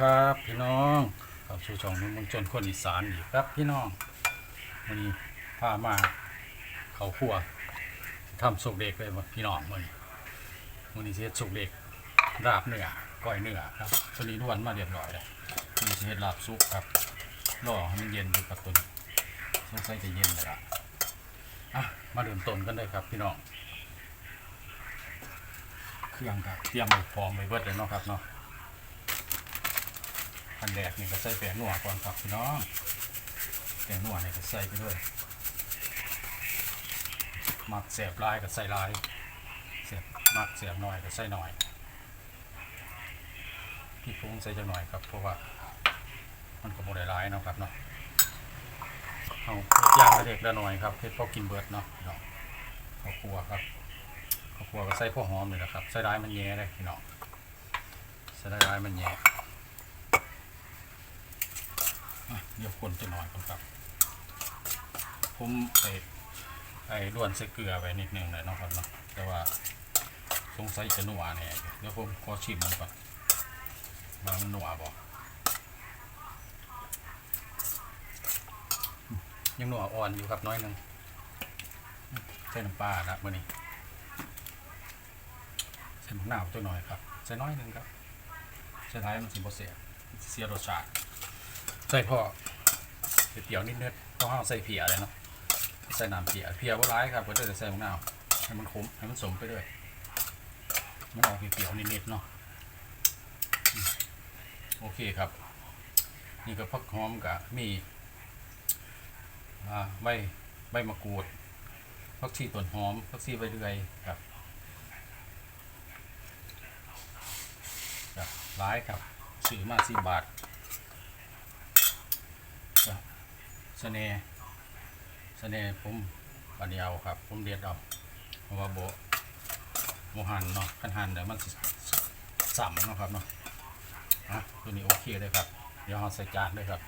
ครับพี่น้องเข้าสู่ช่องนุ่มเมืองชนคนอีสานอีกครับพี่น้องวันนี้พามาเขาครัวทำสุกเด็กเลยพี่น้องวันนี้วันนี้เฮ็ดสุกเด็กราบเนื้อก้อยเนื้อครับตัวนี้ล้วนมาเรียบร้อยเลยนี่สิเฮ็ดลาบสุกครับรอให้มันเย็นดูกับตัวนี้สงสัยจะเย็นแล้วล่ะอะมาเริ่มต้นกันเลยครับพี่น้อง เครื่องครับเตรียมพร้อมไว้เบิดเลยเนาะครับเนาะ อันแรกนี่ก็ใส่แป้งนัวก่อนครับพี่น้องแป้งนัวนี่ก็ใส่ไปด้วยมักเสียบลายก็ใส่ลายเสียบมักเสียบหน่อยก็ใส่หน่อยพี่ปรุงใส่จะหน่อยครับเพราะว่ามันก็บ่ได้ลายเนาะครับเนาะเอาย่างละเล็กละหน่อยครับเฮ็ดพอกินเบิร์ดเนาะพี่น้องข้าวคั่วครับข้าวคั่วก็ใส่พวกหอมนี่แหละครับใส่ได้มันแย่ได้พี่น้องใส่ได้มันแย่ อะ เดี๋ยวคนจะหน่อยก่อนครับ ผมไอ้ไอ้ล้วนใส่เกลือไว้นิดนึงเลยนะครับเนาะแต่ว่าสงสัยจะหนัวแน่เดี๋ยวผมขอชิมมันก่อนว่ามันหนัวบ่อืมยังหนัวอ่อนอยู่ครับน้อยนึงใส่น้ำปลาครับมื่อนี้ใส่มะนาวตัวหน่อยครับใส่น้อยนึงครับใส่ท้ายมันสิบ่เสียเสียรสชาติ ใส่พอเปรี้ยวนิดนิดเพราะเราใส่เผียเลยเนาะใส่น้ำเผียเผียว่าร้ายครับก็จะใส่มะนาวให้มันขมให้มันสมไปด้วยมันออกเปรี้ยวนิดนิดๆเนาะโอเคครับ นี่ก็พักหอมกับมี่ใบใบมะกรูดพักชีต้นหอมพักชีใบเดือยครับครับร้ายครับซื้อมาสิบบาท เสน่ห์เสน่ห์ผมปัญญาเอาครับ ผมเรียดเอาเพราะว่าโบโมหันเนาะขันหันเดี๋ยวมันส,สัมเนาะครับเนาะอะตัวนี้โอเคเลยครับ เดี๋ยวเราใส่จานเลยครับ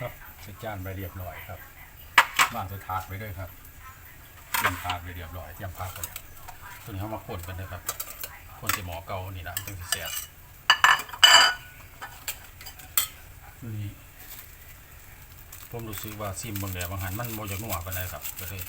ครับใส่จานไปเรียบร้อยครับวางใส่ถาดไปด้วยครับเตรียมถาดไปเรียบร้อยเตรียมผักไปแล้วตัวนี้เขามาคนกันนะครับคนที่หมอเกานี่นะเป็นพิเศษตัวนี้ ผมรู้สึกว่าซิมบางแบบบางหันมันโมจากนัวปานใดครับก็เลย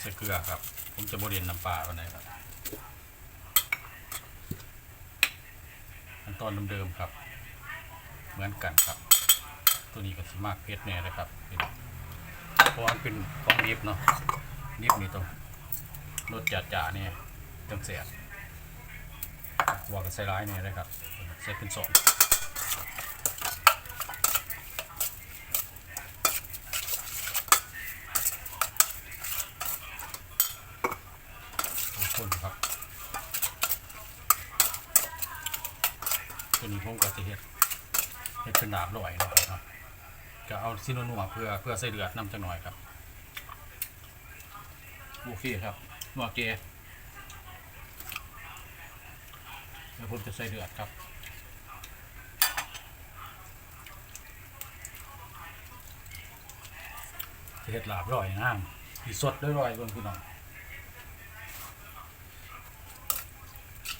ใส่เกลือครับ ผมจะโมเรียนน้ำปลาไปานใดครับขั้นตอนเดิมๆครับ เหมือนกันครับ ตัวนี้ก็สิมากเพชรแน่เลยครับเพราะมันเป็นของนิบเนาะนิบนี่ต้องรสจัดจ่าเนี่ยต้องเสียหัวก็ใส่ร้ายเนี่ยเลยครับใส่เป็นสอง ขอบคุณครับตัวนี้ผมก็จะเฮ็ดเฮ็ดเป็นดาบลอยนะครับเนาะจะเอาซิโนนัวเพื่อเพื่อใส่เลือดน้ำจังหน่อยครับโอเคครับนัวเกเดี๋ยวผมจะใส่เลือดครับเฮ็ดลาบลอยน้ำที่สดด้ลอยเบิ่งพี่น้อง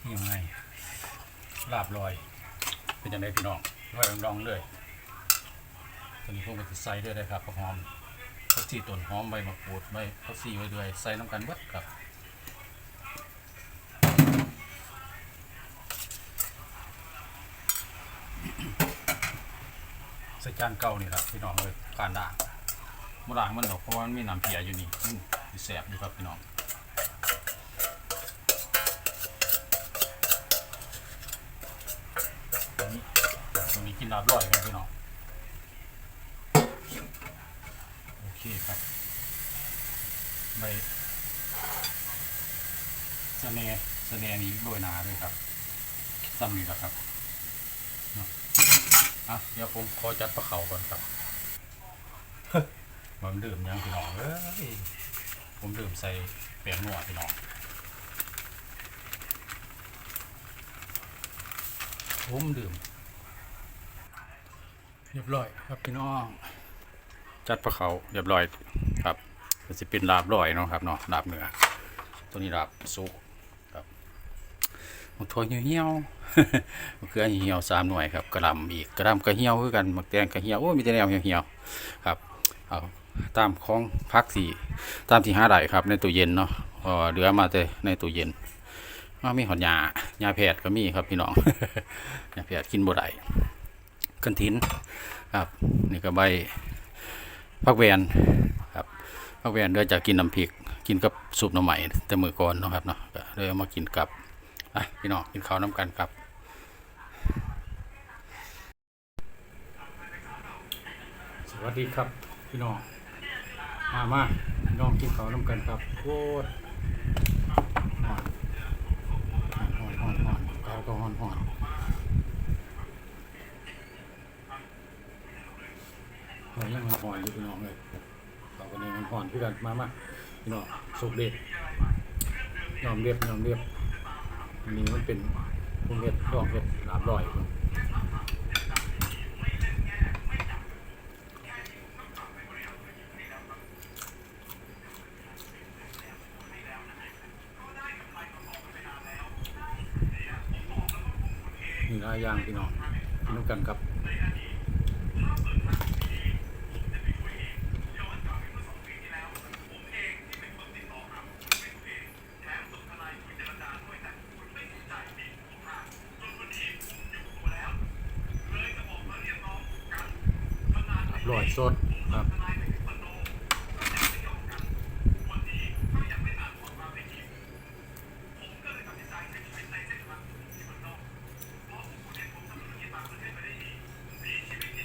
ยังไงลาบลอย เป็นยังไงพี่น้องลอยรองเลยตัวนี้พวกมันจะใส่ด้วยนะครับผักหอมผักชีต้นหอมใบมะกรูดใบผักชีไว้ด้วยใส่น้ำกันเบิดครับใส่จานเก่านี่ครับพี่น้องเลยการด่างมด่างมันดอกเพราะว่ามันมีน้ำเพียอยู่นี่มันสิแสบอยู่ครับพี่น้อง นี้กินน้ำร่อยกันพี่น้องโอเคครับใบสะเนสะเนนี้โรยหนาเลยครับซ้ำนี่แหละครับอะเดี๋ยวผมขอจัดปลาเขาก่อนครับมันดื่มยังพี่น้องเอ้ยผมดื่มใส่แป้งนัวพี่น้องผมดื่ม เรียบร้อยครับพี่น้อง จัดปลาเขาเรียบร้อยครับก็จะเป็นลาบร้อยเนาะครับเนาะลาบเนื้อตัวนี้ลาบซุกครับมักถั่วเหี่ยวมะเขือเหี่ยวสามหน่วยครับกระลำอีกกระลำก็เหี่ยวคือกันมักแตงก็เหี่ยวโอ้ยมีแต่แนวเหี่ยวๆครับเอาตามของพักสี่ตามที่ห้าได้ครับ ในตู้เย็นเนาะพอเหลือมาแต่ในตู้เย็นมีหอดยายาแพทย์ก็มีครับพี่น้องยาแพทย์กินบ่ได้ กันทินครับนี่ก็ใบพักแวนครับพักแวนดี๋ยจะกินน้ำพริก กินกับซุปหน่อไม้แต่มือก่อนนะครับเนาะก็เลยเอามากินกับอะพี่น้องกินข้าวน้ำกันครับสวัสดีครับพี่น้องมามาพี่น้องกินข้าวน้ำกันครับโคตรหอนหอนหอนหอนข้าวก็หอนหอน หอนยังมันหอนอยู่พี่น้องเลยข้าวกันนี้มันหอนคือกันมามาพี่น้องสุกเด็ดยอมเรียบยอมเรียบอันนี้มันเป็นพุ่งเห็ดดอกเห็ดหลาบลอยพุ่นมีหลายยางพี่น้องกินน้ำกันครับ อร่อยสดครับ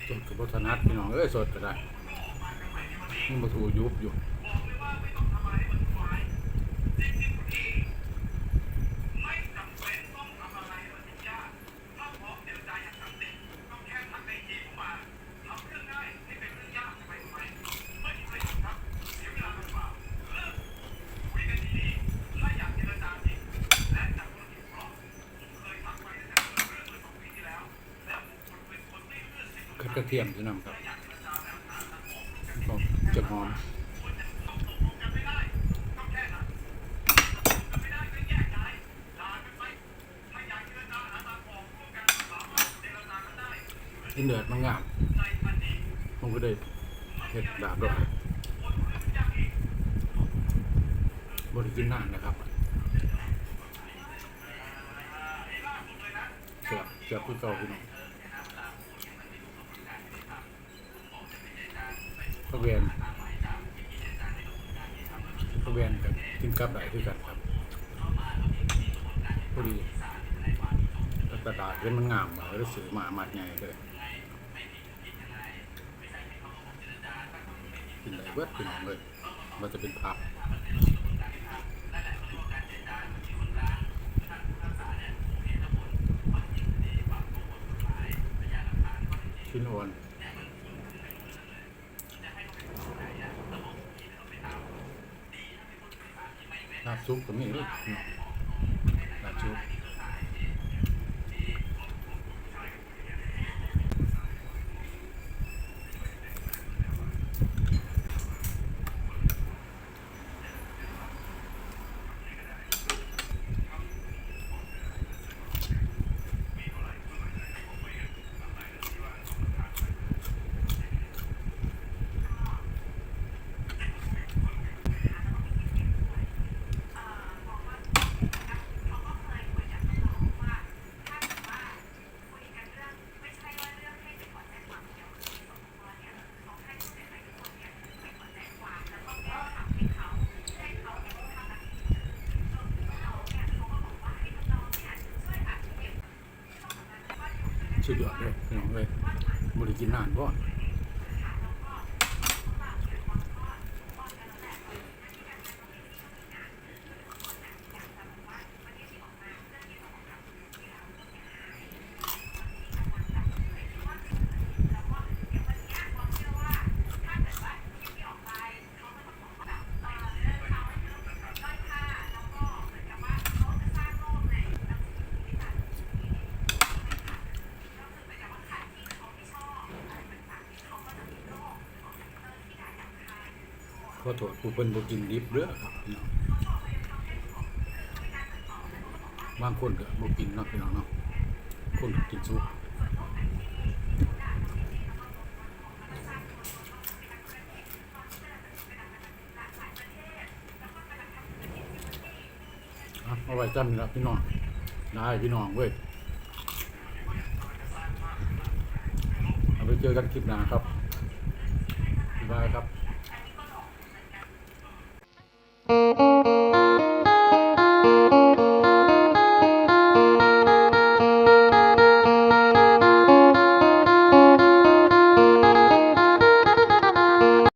สดกับวัฒนัดพี่น้องเอ้ยสดก็ได้มันมาถูยุบอยู่ กระเทียมจะนำครับก็จะหอมกินเดือดมันงามผมก็ได้เห็ดดาบด้วยบริกินนานนะครับเสียบเสียบคือเก่าพี่น้อง พระเวียนพระเวียนกับกินกับไหนด้วยกันครับพอดีกระดาษเห็นมันงามมาแล้วซื้อมามัดไงเลยกินไหนเบิร์ดพี่น้องเลยมันจะเป็นพับชิ้นอ่อน ลาบ ซุปก็มีเลยลาบซุป สุดยอดเลยพี่น้องเลยบริกินนานก่ ขอโทษผู้เป็นบกินดิบเด้อครับพี่น้องบางคนก็บ่กินเนาะพี่น้องเนาะคนกินซุปเอาไว้จำนะพี่น้องได้พี่น้องเว้ยเอาไปเจอกันคลิปหน้าครับบ๊ายบายครับ